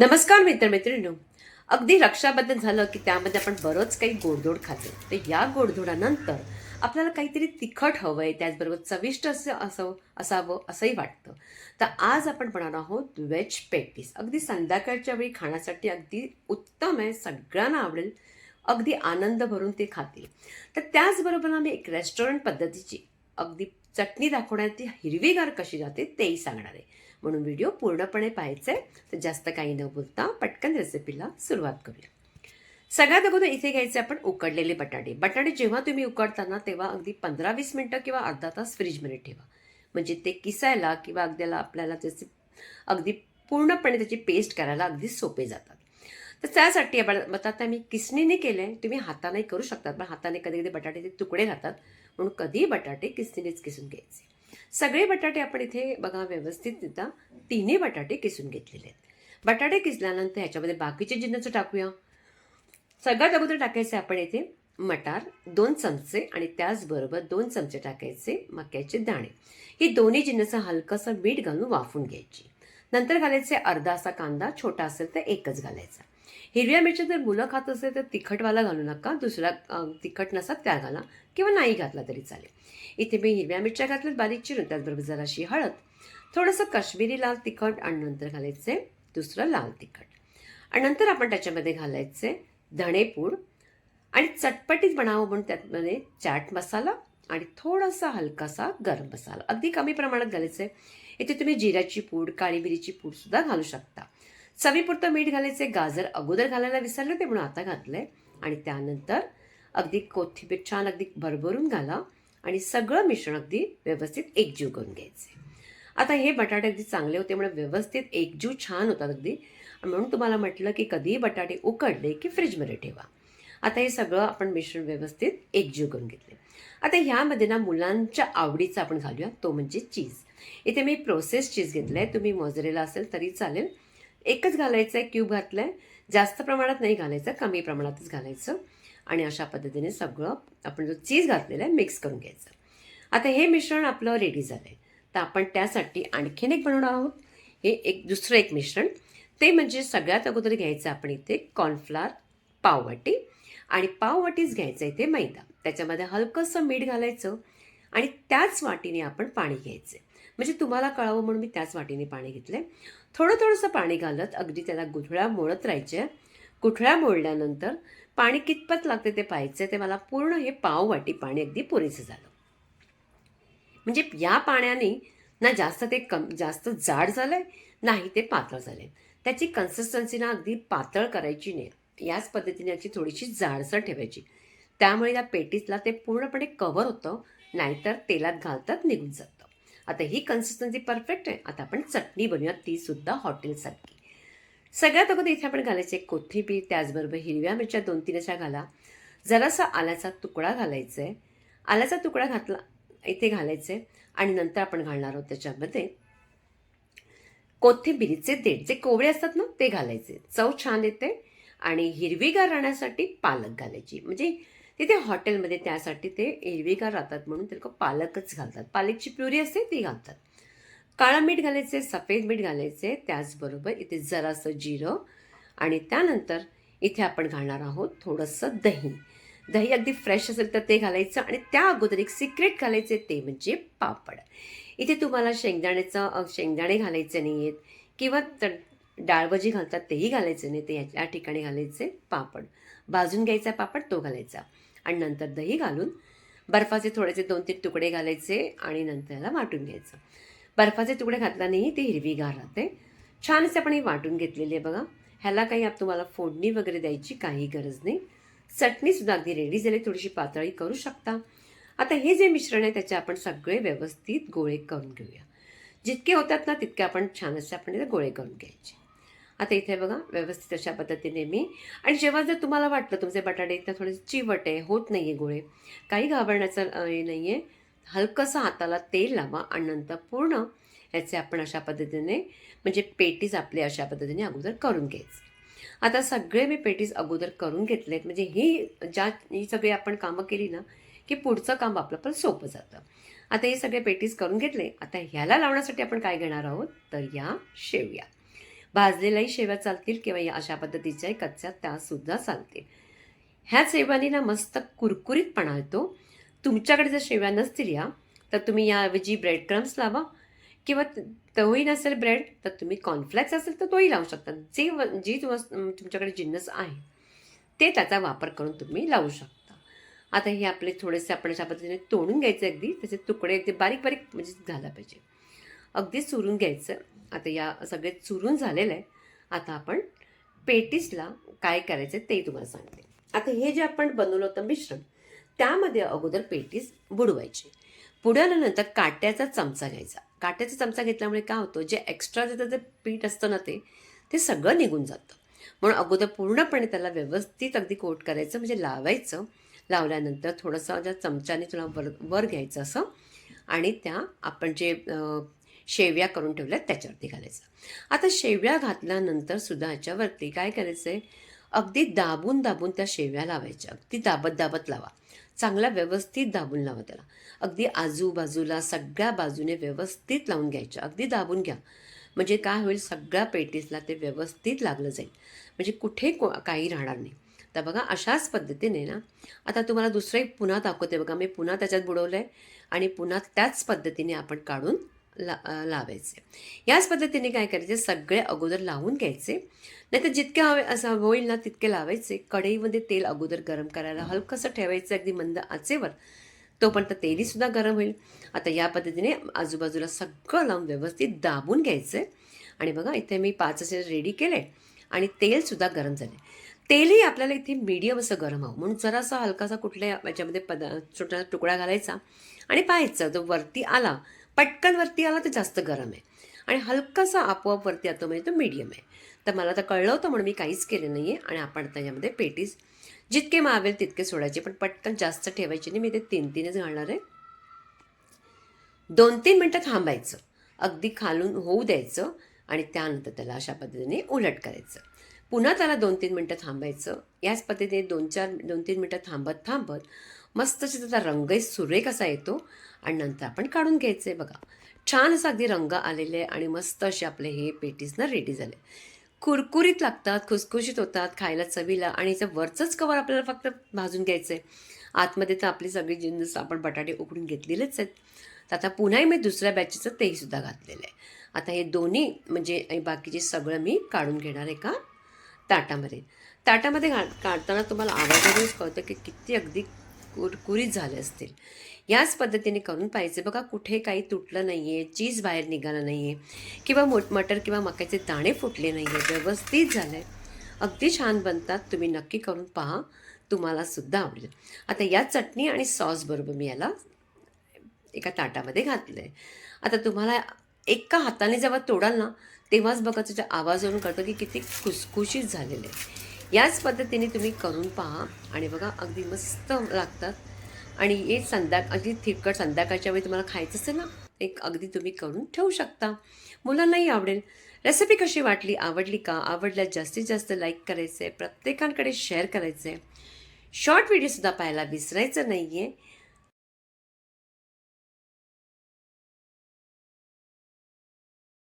नमस्कार मित्रमैत्रिणींनो. अगदी रक्षाबंधन झालं की त्यामध्ये आपण बरंच काही गोडधोड खातो. तर या गोडधोडानंतर आपल्याला काहीतरी तिखट हवं आहे त्याचबरोबर चविष्ट असं असं असावं असंही वाटतं. तर आज आपण बनवणार आहोत व्हेज पेटीस. अगदी संध्याकाळच्या वेळी खाण्यासाठी अगदी उत्तम आहे सगळ्यांना आवडेल. अगदी आनंद भरून ते खातील. तर त्याचबरोबर आम्ही एक रेस्टॉरंट पद्धतीची अगदी चटणी दाखवण्यात ती हिरवीगार कशी जाते तेही सांगणार आहे. म्हणून व्हिडिओ पूर्णपणे पाहायचा आहे तर जास्त काही न बोलता पटकन रेसिपीला सुरुवात करूया. सगळ्यात अगोदर इथे घ्यायचे आपण उकडलेले बटाटे. बटाटे जेव्हा तुम्ही उकडताना तेव्हा अगदी पंधरा वीस मिनटं किंवा अर्धा तास फ्रीजमध्ये ठेवा. म्हणजे ते किसायला किंवा अगदीला आपल्याला त्याचे अगदी पूर्णपणे त्याची पेस्ट करायला अगदी सोपे जातात. तर त्यासाठी आपण आता मी किसणीने केलं आहे तुम्ही हाताने करू शकतात पण हाताने कधी कधी बटाट्याचे तुकडे राहतात. म्हणून कधीही बटाटे किसणीनेच किसून घ्यायचे. सगळे बटाटे आपण इथे बघा व्यवस्थित देता तिन्ही बटाटे किसून घेतलेले आहेत. बटाटे किसल्यानंतर ह्याच्यामध्ये बाकीचे जिन्नस टाकूया. सगळ्यात अगोदर टाकायचे आपण इथे मटार दोन चमचे आणि त्याचबरोबर दोन चमचे टाकायचे मक्याचे दाणे. ही दोन्ही जिन्नस हलकंसं मीठ घालून वाफून घ्यायची. नंतर घालायचे अर्धा असा कांदा छोटा असेल तर एकच घालायचा. हिरव्या मिरच्या जर मुलं खात असेल तर तिखटवाला घालू नका. दुसरा तिखट नसतात त्या घाला. किंवा नाही घातला तरी चालेल. इथे मी हिरव्या मिरच्या घातल्यात बारीक चिरून त्याचबरोबर जराशी हळद थोडंसं काश्मीरी लाल तिखट आणि नंतर घालायचे दुसरं लाल तिखट. आणि नंतर आपण त्याच्यामध्ये घालायचे धणेपूड आणि चटपटीत बनावं म्हणून त्यामध्ये चाट मसाला आणि थोडासा हलकासा गरम मसाला. अगदी कमी प्रमाणात घालायचं. आहे इथे तुम्ही जिऱ्याची पूड काळी मिरीची पूड सुद्धा घालू शकता. चवीपुरतं मीठ घालायचे गाजर अगोदर घालायला विसरले होते म्हणून आता घातलंय. आणि त्यानंतर अगदी कोथिंबीर छान अगदी भरभरून घाला आणि सगळं मिश्रण अगदी व्यवस्थित एकजीव करून घ्यायचे आता हे बटाटे अगदी चांगले होते म्हणून व्यवस्थित एकजीव छान होतात अगदी. म्हणून तुम्हाला म्हटलं की कधीही बटाटे उकडले की फ्रीजमध्ये ठेवा. आता हे सगळं आपण मिश्रण व्यवस्थित एकजीव करून घेतले आता ह्यामध्ये ना मुलांच्या आवडीचा आपण घालूया तो म्हणजे चीज. इथे मी प्रोसेस चीज घेतला आहे तुम्ही मोजरेला असेल तरी चालेल. एकच घालायचं आहे क्यूब घातलं आहे जास्त प्रमाणात नाही घालायचं कमी प्रमाणातच घालायचं. आणि अशा पद्धतीने सगळं आपण जो चीज घातलेला आहे मिक्स करून घ्यायचं. आता हे मिश्रण आपलं रेडी झालं आहे तर आपण त्यासाठी आणखीन एक बनवणार आहोत. हे एक दुसरं एक मिश्रण. ते म्हणजे सगळ्यात अगोदर घ्यायचं आपण इथे कॉर्नफ्लावर पाववाटी. आणि पाववाटीच घ्यायचं इथे मैदा. त्याच्यामध्ये हलकंसं मीठ घालायचं. आणि त्याच वाटीने आपण पाणी घ्यायचं म्हणजे तुम्हाला कळावं म्हणून मी त्याच वाटीने पाणी घेतले थोडं थोडंसं पाणी घालत अगदी त्याला गुठळ्या मोळत राहायच्या गुठळ्या मोडल्यानंतर पाणी कितपत लागते ते पाहायचं ते मला पूर्ण हे पाव वाटी पाणी अगदी पुरेसं झालं. म्हणजे या पाण्याने ना जास्त ते कम जास्त जाड झालंय नाही ते पातळ झालंय. त्याची कन्सिस्टन्सी ना अगदी पातळ करायची नाही. याच पद्धतीने याची थोडीशी जाडसर ठेवायची. त्यामुळे या पेटीसला ते पूर्णपणे कव्हर होतं नाहीतर तेलात घालतात निघून जातं. आता ही कन्सिस्टन्सी परफेक्ट आहे. आता आपण चटणी बनवूया. ती सुद्धा हॉटेलसारखी सगळ्यात अगोदर इथे आपण घालायचे कोथिंबीर त्याचबरोबर हिरव्या मिरच्या दोन तीन अशा घाला. जरासा आल्याचा तुकडा घालायचा आहे आल्याचा तुकडा घातला इथे घालायचे आणि नंतर आपण घालणार आहोत त्याच्यामध्ये कोथिंबिरीचे देठ जे कोवळे असतात ना ते घालायचे. चव छान येते. आणि हिरवीगार राहण्यासाठी पालक घालायची. म्हणजे तिथे हॉटेलमध्ये त्यासाठी ते हिरवीगार राहतात म्हणून ते लोक पालकच घालतात. पालकची प्युरी असते ती घालतात. काळं मीठ घालायचे सफेद मीठ घालायचे त्याचबरोबर इथे जरासं जिरं आणि त्यानंतर इथे आपण घालणार आहोत थोडंसं दही. दही अगदी फ्रेश असेल तर ते घालायचं आणि त्या अगोदर एक सिक्रेट घालायचे ते म्हणजे पापड. इथे तुम्हाला शेंगदाण्याचं शेंगदाणे घालायचे नाही आहेत किंवा त डाळभजी घालतात तेही घालायचे नाही ते या ठिकाणी घालायचे पापड. भाजून घ्यायचा पापड तो घालायचा. आणि नंतर दही घालून बर्फाचे थोडेसे दोन तीन तुकडे घालायचे आणि नंतर याला वाटून घ्यायचं. बर्फाचे तुकडे घातल्यानेही ते हिरवीगार राहते. छान असे आपण ही वाटून घेतलेली आहे बघा. ह्याला काही आप तुम्हाला फोडणी वगैरे द्यायची काही गरज नाही. चटणीसुद्धा अगदी रेडी झाली थोडीशी पातळी करू शकता. आता हे जे मिश्रण आहे त्याचे आपण सगळे व्यवस्थित गोळे करून घेऊया. जितके होतात ना तितके आपण छान असे आपण गोळे करून घ्यायचे. आता इथे बघा व्यवस्थित अशा पद्धतीने मी. आणि जेव्हा जर तुम्हाला वाटलं तुमचे बटाटे इथं थोडे चिवट आहे होत नाही आहे गोळे काही घाबरण्याचं हे नाही आहे हलकंसं हाताला तेल लावा आणि नंतर पूर्ण याचे आपण अशा पद्धतीने म्हणजे पेटीज आपले अशा पद्धतीने अगोदर करून घ्यायचे. आता सगळे मी पेटीज अगोदर करून घेतलेत. म्हणजे ही ज्या ही सगळी आपण कामं केली ना की पुढचं काम आपलं पण सोपं जातं. आता हे सगळे पेटीज करून घेतले. आता ह्याला लावण्यासाठी आपण काय घेणार आहोत? तर या शेवया. भाजलेल्याही शेव्या चालतील किंवा या अशा पद्धतीच्याही कच्च्या त्यासुद्धा चालतील. ह्या शेव्यानी ना मस्त कुरकुरीतपणा येतो तुमच्याकडे जर शेव्या नसतील या तर तुम्ही याऐवजी ब्रेड क्रम्स लावा. किंवा तोही नसेल ब्रेड तर तुम्ही कॉर्नफ्लेक्स असेल तर तोही लावू शकता. जे व जी वस तुमच्याकडे जिन्नस आहे ते त्याचा वापर करून तुम्ही लावू शकता. आता हे आपले थोडेसे आपण अशा पद्धतीने तोडून घ्यायचे अगदी त्याचे तुकडे अगदी बारीक बारीक म्हणजे झाला पाहिजे. अगदी चुरून घ्यायचं. आता या सगळे चुरून झालेलं आहे आता आपण पेटीसला काय करायचं ते तुम्हाला सांगते. आता हे जे आपण बनवलं होतं मिश्रण त्यामध्ये अगोदर पेटीस बुडवायची. बुडवल्यानंतर काट्याचा चमचा घ्यायचा. काट्याचा चमचा घेतल्यामुळे काय होतं जे एक्स्ट्रा जे त्याचं पीठ असतं ना ते ते सगळं निघून जातं. म्हणून अगोदर पूर्णपणे त्याला व्यवस्थित अगदी कोट करायचं म्हणजे लावायचं. लावल्यानंतर थोडंसं ज्या चमच्याने तुला वर वर घ्यायचं असं. आणि त्या आपण जे शेव्या करून ठेवल्या त्याच्यावरती घालायचं. आता शेवया घातल्यानंतर सुद्धा ह्याच्यावरती काय करायचं आहे अगदी दाबून दाबून त्या शेव्या लावायच्या. अगदी दाबत दाबत लावा. चांगला व्यवस्थित दाबून लावा त्याला. अगदी आजूबाजूला सगळ्या बाजूने व्यवस्थित लावून घ्यायच्या अगदी दाबून घ्या. म्हणजे काय होईल? सगळ्या पेटीसला ते व्यवस्थित लागलं जाईल. म्हणजे कुठे को काही राहणार नाही. तर बघा अशाच पद्धतीने ना आता तुम्हाला दुसरंही पुन्हा दाखवते बघा. मी पुन्हा त्याच्यात बुडवलं आहे आणि पुन्हा त्याच पद्धतीने आपण काढून ला लावायचे. याच पद्धतीने काय करायचे? सगळे अगोदर लावून घ्यायचे. नाहीतर जितके हवे असं होईल ना तितके लावायचे. कढईमध्ये तेल अगोदर गरम करायला हलकंसं ठेवायचं अगदी मंद आचेवर. तोपर्यंत तेलहीसुद्धा गरम होईल. आता या पद्धतीने आजूबाजूला सगळं लावून व्यवस्थित दाबून घ्यायचं. आहे आणि बघा इथे मी पाच असे रेडी केले आणि तेलसुद्धा गरम झाले. तेलही आपल्याला इथे मीडियम असं गरम हवं. म्हणून जरासा हलकासा कुठल्या याच्यामध्ये पदा छोटा तुकडा घालायचा आणि पाहायचा. जो वरती आला पटकन वरती आला तर जास्त गरम आहे. आणि हलकासा आपोआप वरती आतो म्हणजे तो मीडियम आहे. तर मला तर कळलं होतं म्हणून मी काहीच केलं नाही आहे आणि आपण त्याच्यामध्ये पेटीस जितके मावेल तितके सोडायचे. पण पटकन जास्त ठेवायचे नाही. मी ते तीन तीनच घालणार आहे. दोन तीन मिनटं थांबायचं. अगदी खालून होऊ द्यायचं. आणि त्यानंतर त्याला अशा पद्धतीने उलट करायचं. पुन्हा त्याला दोन तीन मिनटं थांबायचं. याच पद्धतीने दोन चार दोन तीन मिनटं थांबत थांबत मस्त त्याचा रंगही सुरेख असा येतो आणि नंतर आपण काढून घ्यायचे बघा. छान असा अगदी रंग आलेले आणि मस्त असे आपले हे पेटीजना रेडी झाले. कुरकुरीत लागतात खुसखुशीत होतात खायला चवीला आणि याचं वरचंच कवर आपल्याला फक्त भाजून घ्यायचं आहे आतमध्ये तर आपली सगळी जिन्नस आपण बटाटे उकडून घेतलेलेच आहेत. तर आता पुन्हाही मी दुसऱ्या बॅचेचं तेही सुद्धा घातलेलं आहे. आता हे दोन्ही म्हणजे बाकीचे सगळं मी काढून घेणार आहे का? ताटामध्ये. ताटामध्ये घा काढताना तुम्हाला आवाजानेच कळतं की किती अगदी कुरकुरीत झाले असतील. याच पद्धतीने करून पाहिजे बघा कुठे काही तुटलं नाही आहे चीज बाहेर निघालं नाही आहे किंवा मोठ मटर किंवा मक्याचे दाणे फुटले नाही आहे व्यवस्थित झालं आहे अगदी छान बनतात. तुम्ही नक्की करून पहा. तुम्हाला सुद्धा आवडेल. आता या चटणी आणि सॉसबरोबर मी याला एका ताटामध्ये घातलं आहे आता तुम्हाला एका हाताने जेव्हा तोडाल ना तेव्हाच बघा त्याच्या आवाजावरून कळतं की किती खुसखुशीत झालेलं आहे. याच पद्धतीने तुम्ही करून पहा आणि बघा अगदी मस्त लागतात. आणि हे संध्या अगदी तिखट संध्याकाळच्या वेळी तुम्हाला खायचं असेल ना एक अगदी तुम्ही करून ठेवू शकता. मुलांनाही आवडेल. रेसिपी कशी वाटली आवडली का? आवडल्यास जास्तीत जास्त लाईक करायचं आहे प्रत्येकांकडे शेअर करायचं आहे शॉर्ट व्हिडिओसुद्धा पाहायला विसरायचं नाही आहे